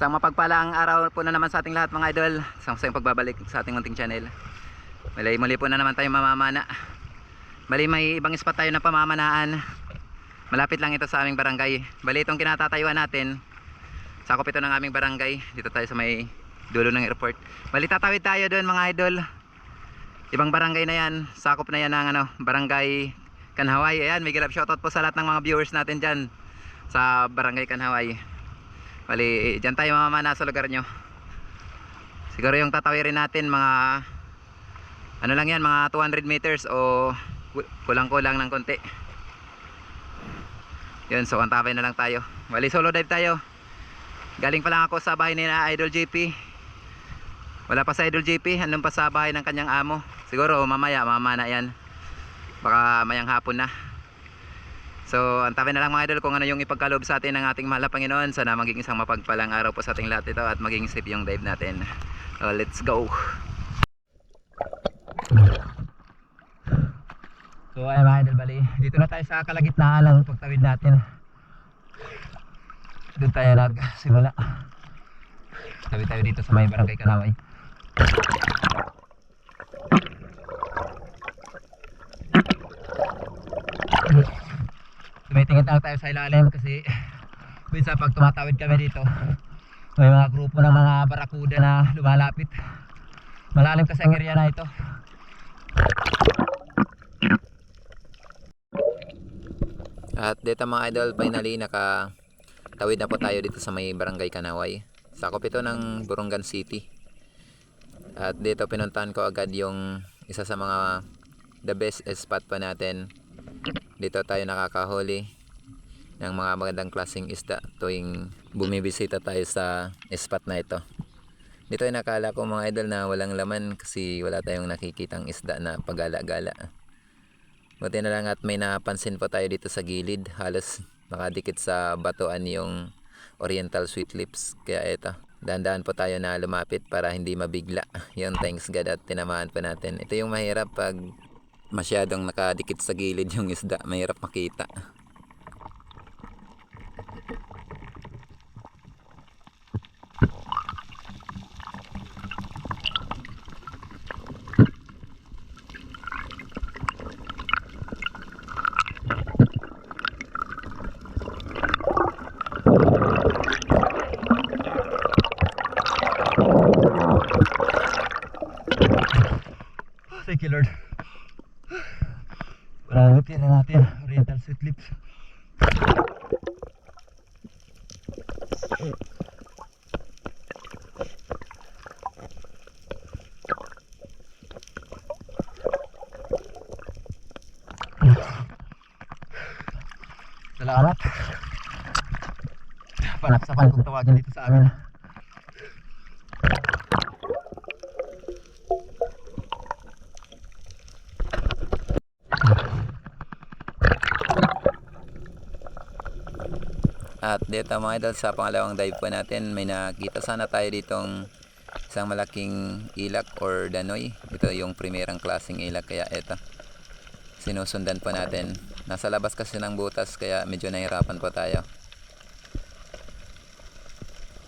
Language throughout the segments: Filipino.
Isang mapagpalang araw po na naman sa ating lahat mga idol. Isang masayang pagbabalik sa ating munting channel. Muli muli po na naman tayo mamamana. Bali may ibang spot tayo na pamamanaan. Malapit lang ito sa aming barangay. Bali itong kinatatayuan natin. Sakop ito ng aming barangay. Dito tayo sa may dulo ng airport. Bali tatawid tayo doon mga idol. Ibang barangay na yan. Sakop na yan ng ano, barangay Kanhaway. Ayan, may grab shoutout po sa lahat ng mga viewers natin dyan sa barangay Kanhaway. Bali, dyan tayo mamamana sa lugar nyo. Siguro yung tatawirin natin mga ano lang yan, mga 200 meters o ku- kulang-kulang ng konti. Yun, so antabay na lang tayo. Bali, solo dive tayo. Galing pa lang ako sa bahay ni Idol JP. Wala pa sa Idol JP, andun pa sa bahay ng kanyang amo. Siguro mamaya, mamana yan. Baka mayang hapon na. So, antabi na lang mga idol kung ano yung ipagkaloob sa atin ng ating mahal na Panginoon. Sana maging isang mapagpalang araw po sa ating lahat ito at maging safe yung dive natin. So, let's go! So, ayun mga idol, bali. Dito na tayo sa kalagitnaan ng pagtawid natin. Doon tayo nagsimula. Tawid tayo dito sa may barangay Kanaway. Tumitingin lang tayo sa ilalim kasi minsan pag tumatawid kami dito may mga grupo ng mga barakuda na lumalapit. Malalim kasi ang area na ito. At dito mga idol finally naka tawid na po tayo dito sa may barangay Kanaway sakop ito ng Burungan City. At dito pinuntahan ko agad yung isa sa mga the best spot pa natin. Dito tayo nakakahuli ng mga magandang klaseng isda tuwing bumibisita tayo sa spot na ito. Dito ay nakala ko mga idol na walang laman kasi wala tayong nakikitang isda na pagala-gala. Buti na lang at may napansin po tayo dito sa gilid. Halos nakadikit sa batuan yung oriental sweet lips. Kaya ito, dahan-dahan po tayo na lumapit para hindi mabigla. Yung thanks God at tinamaan pa natin. Ito yung mahirap pag masyadong nakadikit sa gilid yung isda. Mahirap makita. Thank you Lord. Marami tira natin. Oriental sweet lips. Salamat. Panaksapan kong tawagan dito sa amin. At dito mga idol sa pangalawang dive po natin may nakita sana tayo ditong isang malaking ilak or danoy. Ito yung primerang klaseng ilak kaya ito. Sinusundan po natin. Nasa labas kasi ng butas kaya medyo nahirapan po tayo.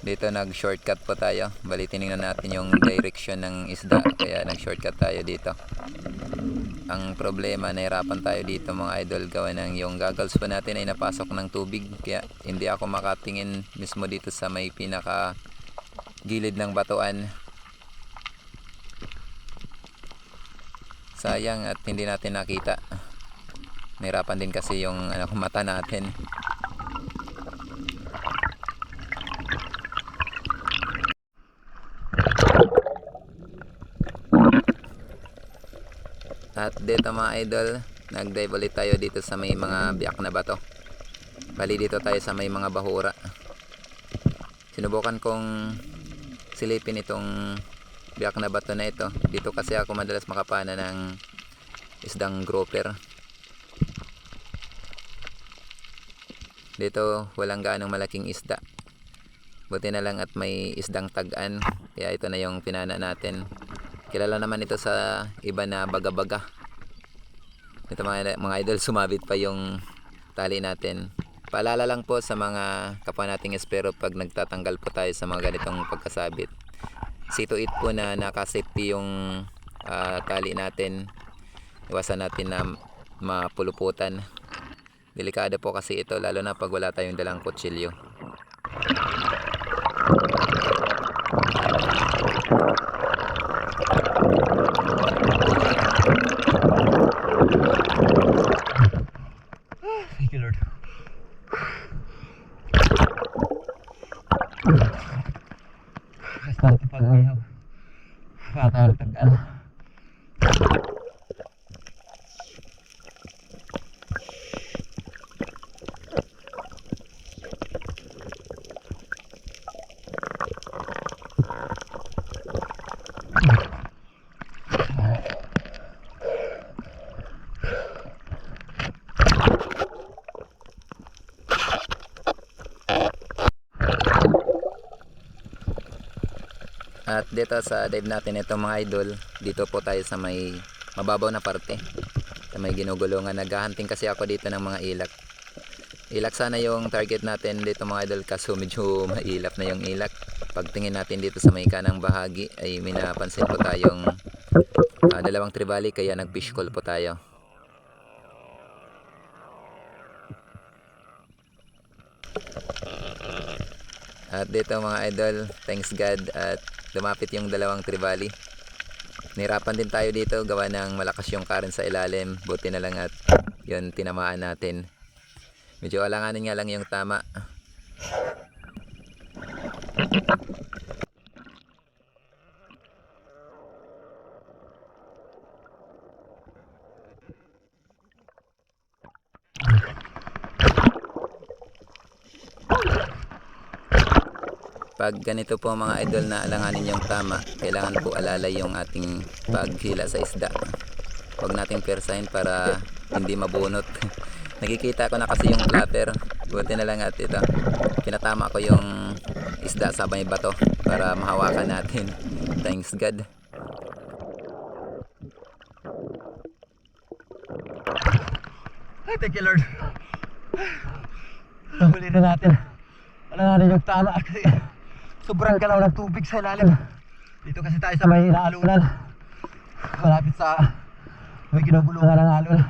Dito nag-shortcut po tayo. Bali tinignan natin yung direction ng isda kaya nag-shortcut tayo dito. Ang problema, nahirapan tayo dito mga idol gawa ng yung goggles po natin ay napasok ng tubig kaya hindi ako makatingin mismo dito sa may pinaka gilid ng batuan. Sayang at hindi natin nakita. Nahirapan din kasi yung ano, mata natin. At dito mga idol, nag-dive ulit tayo dito sa may mga biyak na bato. Bali dito tayo sa may mga bahura. Sinubukan kong silipin itong biyak na bato na ito. Dito kasi ako madalas makapana ng isdang grouper. Dito walang gaanong malaking isda. Buti na lang at may isdang tagan. Kaya ito na yung pinana natin. Kilala naman ito sa iba na baga-baga. Ito mga, mga idol, sumabit pa yung tali natin. Paalala lang po sa mga kapwa nating espero pag nagtatanggal po tayo sa mga ganitong pagkasabit. See to it po na nakasafety yung ah, tali natin. Iwasan natin na mapuluputan. Delikado po kasi ito lalo na pag wala tayong dalang kutsilyo. Thank you, Lord. Basta natin pag-ayaw. Bata na tag ano. At dito sa dive natin ito mga idol, dito po tayo sa may mababaw na parte. Sa may ginugulungan. Naghahunting kasi ako dito ng mga ilak. Ilak sana yung target natin dito mga idol kaso medyo mailap na yung ilak. Pagtingin natin dito sa may kanang bahagi ay may napansin po tayong ah, dalawang tribali kaya nag fish call po tayo. At dito mga idol, thanks God at lumapit yung dalawang tribali. Nirapan din tayo dito gawa ng malakas yung current sa ilalim. Buti na lang at yun tinamaan natin. Medyo alanganin nga lang yung tama. Pag ganito po mga idol na alanganin yung tama, kailangan po alalay yung ating paghila sa isda. Huwag nating persahin para hindi mabunot. Nakikita ko na kasi yung flapper. Buti na lang at ito. Pinatama ko yung isda sa may bato para mahawakan natin. Thanks God. Ay, thank you, Lord. Nahuli na natin. Wala na rin yung tama kasi sobrang galaw ng tubig sa ilalim. Dito kasi tayo sa may inaalunan. Malapit sa may ginugulungan ng alon.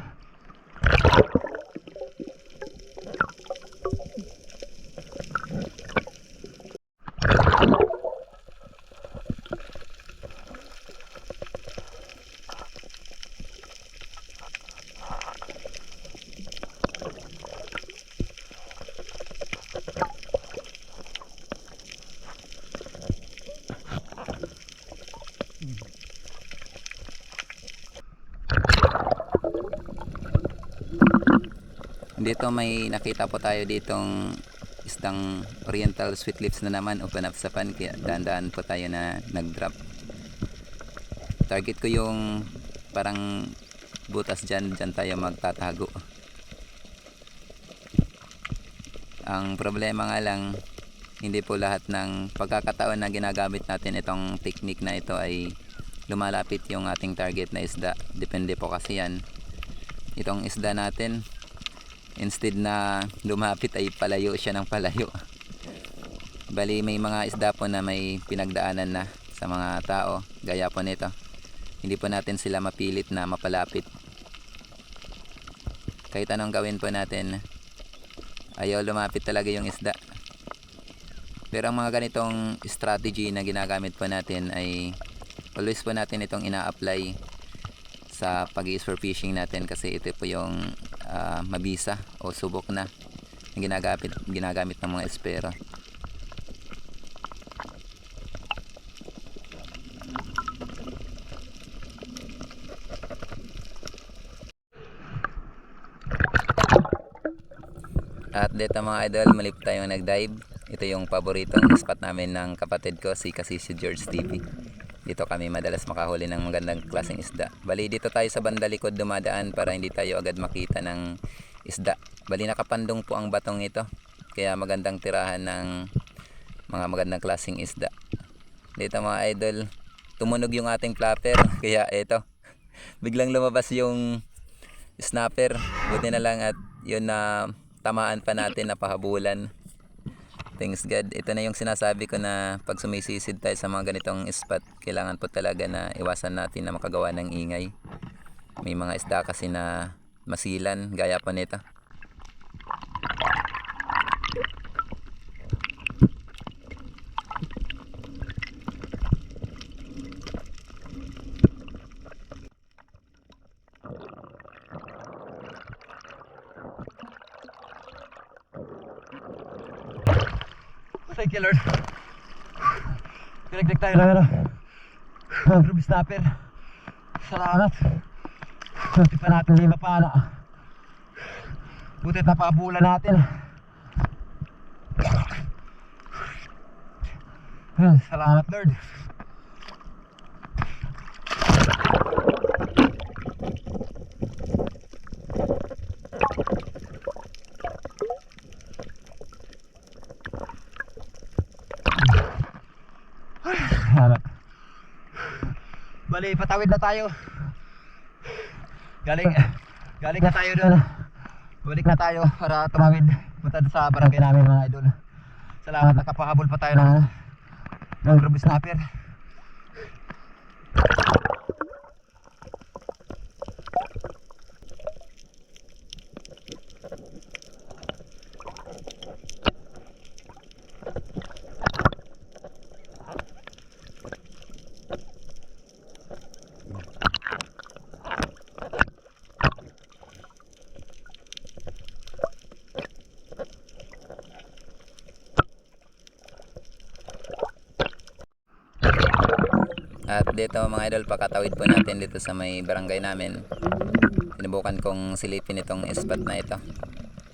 Dito may nakita po tayo ditong isdang oriental sweet lips na naman open up sa pan kaya dahan-dahan po tayo na nag-drop. Target ko yung parang butas dyan, dyan tayo magtatago. Ang problema nga lang, hindi po lahat ng pagkakataon na ginagamit natin itong technique na ito ay lumalapit yung ating target na isda. Depende po kasi yan. Itong isda natin, instead na lumapit ay palayo siya ng palayo. Bali may mga isda po na may pinagdaanan na sa mga tao, gaya po nito. Hindi po natin sila mapilit na mapalapit. Kahit anong gawin po natin, ayaw lumapit talaga yung isda. Pero ang mga ganitong strategy na ginagamit po natin ay always po natin itong ina-apply sa pag for fishing natin kasi ito po yung ah, mabisa o subok na na ginagamit, ginagamit ng mga espero. At dito mga idol, malip tayong nag-dive. Ito yung paboritong spot namin ng kapatid ko, si kasi si George TV. Dito kami madalas makahuli ng magandang klaseng isda. Bali dito tayo sa banda likod dumadaan para hindi tayo agad makita ng isda. Bali nakapandong po ang batong ito. Kaya magandang tirahan ng mga magandang klaseng isda. Dito mga idol, tumunog yung ating flapper. Kaya ito, biglang lumabas yung snapper. Buti na lang at yun na tamaan pa natin na pahabulan. Thanks God. Ito na yung sinasabi ko na pag sumisisid tayo sa mga ganitong spot, kailangan po talaga na iwasan natin na makagawa ng ingay. May mga isda kasi na masilan, gaya pa nito. Lord. Pinagdag tayo ng ano. Group snapper. Salamat. Buti pa natin lima pa na. Buti napabula natin. Salamat, Lord. Salamat. Bali, patawid na tayo. Galing, galing na tayo doon. Balik na tayo para tumawid. Punta sa barangay namin mga idol. Salamat, nakapahabol pa tayo ng, ng grub snapper. At dito mga idol, pakatawid po natin dito sa may barangay namin. Sinubukan kong silipin itong spot na ito.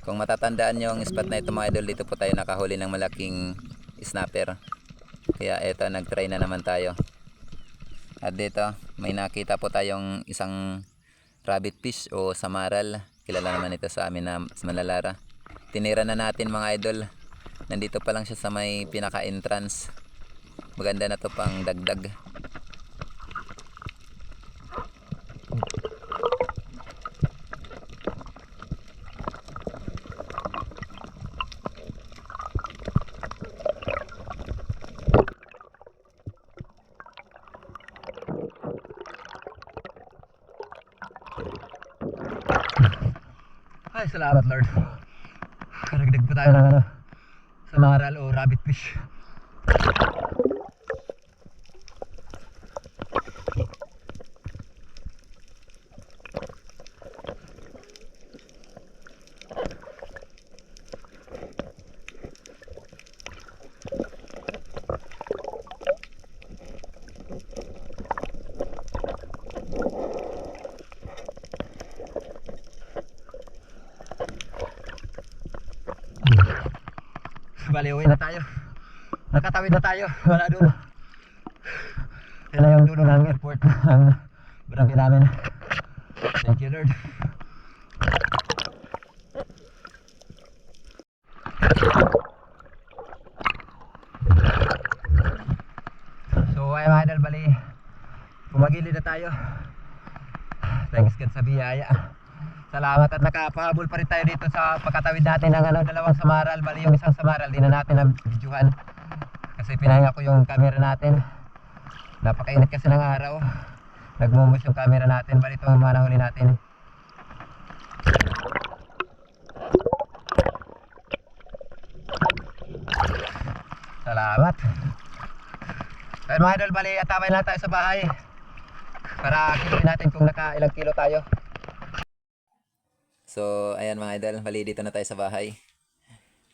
Kung matatandaan nyo ang spot na ito mga idol, dito po tayo nakahuli ng malaking snapper. Kaya ito, nagtry na naman tayo. At dito, may nakita po tayong isang rabbit fish o samaral. Kilala naman ito sa amin na Malalara. Tinira na natin mga idol. Nandito pa lang siya sa may pinaka-entrance. Maganda na to pang dagdag. Ay, salamat Lord. Karagdag pa tayo ng ano, samaral o rabbit fish. Bali, uwi na tayo. Nakatawid na tayo. Wala dulo. Na yung dulo ng airport ng barangay namin. Thank you, Lord. So, ay mga idol, bali. Pumagilid na tayo. Thanks God sa biyaya. Salamat at nakapahabol pa rin tayo dito sa pagkatawid natin ng ano, dalawang samaral. Bali yung isang samaral, di na natin na videohan. Kasi pinahinga ko yung camera natin. Napakainit kasi ng araw. Nagmumos yung camera natin. Bali itong mga nahuli natin. Salamat. Kaya mga idol, bali ataway lang tayo sa bahay. Para kiloin natin kung naka ilang kilo tayo. So, ayan mga idol, bali dito na tayo sa bahay.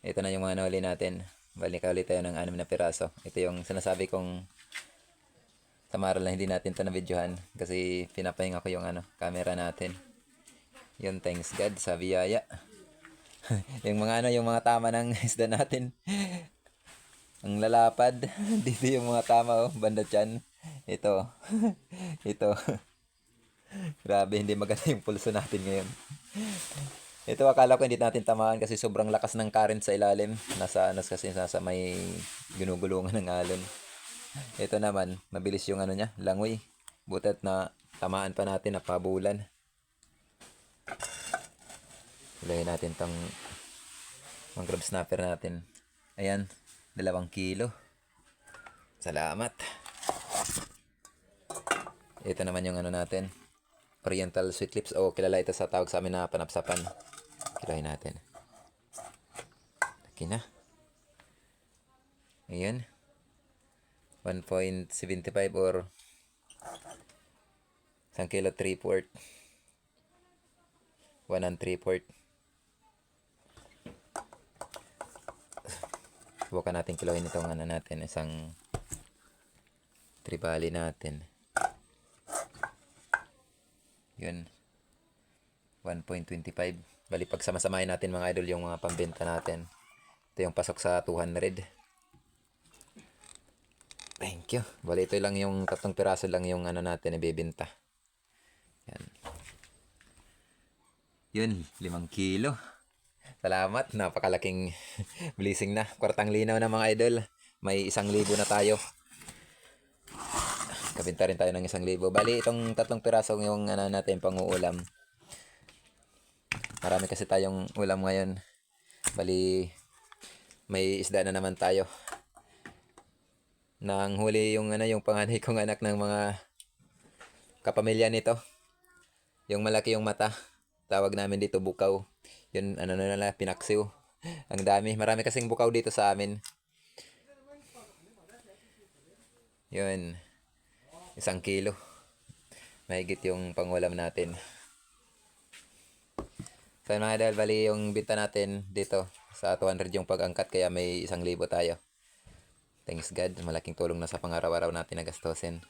Ito na yung mga nahuli natin. Bali ka ulit tayo ng anim na piraso. Ito yung sinasabi kong samaral na hindi natin ito na videohan kasi pinapahinga ko yung ano, camera natin. Yun, thanks God sa biyaya. yung mga ano, yung mga tama ng isda natin. Ang lalapad. Dito yung mga tama, oh, banda dyan. Ito. Ito. Grabe, hindi maganda yung pulso natin ngayon. Ito akala ko hindi natin tamaan kasi sobrang lakas ng current sa ilalim. Nasa anas kasi nasa may ginugulungan ng alon. Ito naman, mabilis yung ano niya, langoy. Butat na tamaan pa natin na pabulan. Ilagay natin tong mangrove snapper natin. Ayan, dalawang kilo. Salamat. Ito naman yung ano natin. Oriental sweet lips. O, kilala ito sa tawag sa amin na panapsapan. Kilahin natin. Okay na. Ayan. 1.75 or 1 kilo 3 port. 1 and 3 port. Subukan natin kilohin itong ano natin. Isang tribali natin. Yun. 1.25. Bali pag samasamahin natin mga idol yung mga pambenta natin. Ito yung pasok sa 200. Thank you. Bali ito lang yung tatlong piraso lang yung ano natin ibebenta. Yan. Yun, limang kilo. Salamat, napakalaking blessing na. Kwartang linaw na mga idol. May isang libo na tayo. Kabinta rin tayo ng isang libo. Bali, itong tatlong piraso yung ano natin pang-uulam. Marami kasi tayong ulam ngayon. Bali, may isda na naman tayo. Nang huli yung ano yung panganay kong anak ng mga kapamilya nito. Yung malaki yung mata. Tawag namin dito bukaw. Yun ano na nila pinaksiw. Ang dami. Marami kasing bukaw dito sa amin. Yun. Isang kilo. Mahigit yung pangulam natin. So mga idol, bali yung bita natin dito sa 200 yung pag-angkat kaya may isang libo tayo. Thanks God, malaking tulong na sa pangaraw-araw natin na gastusin.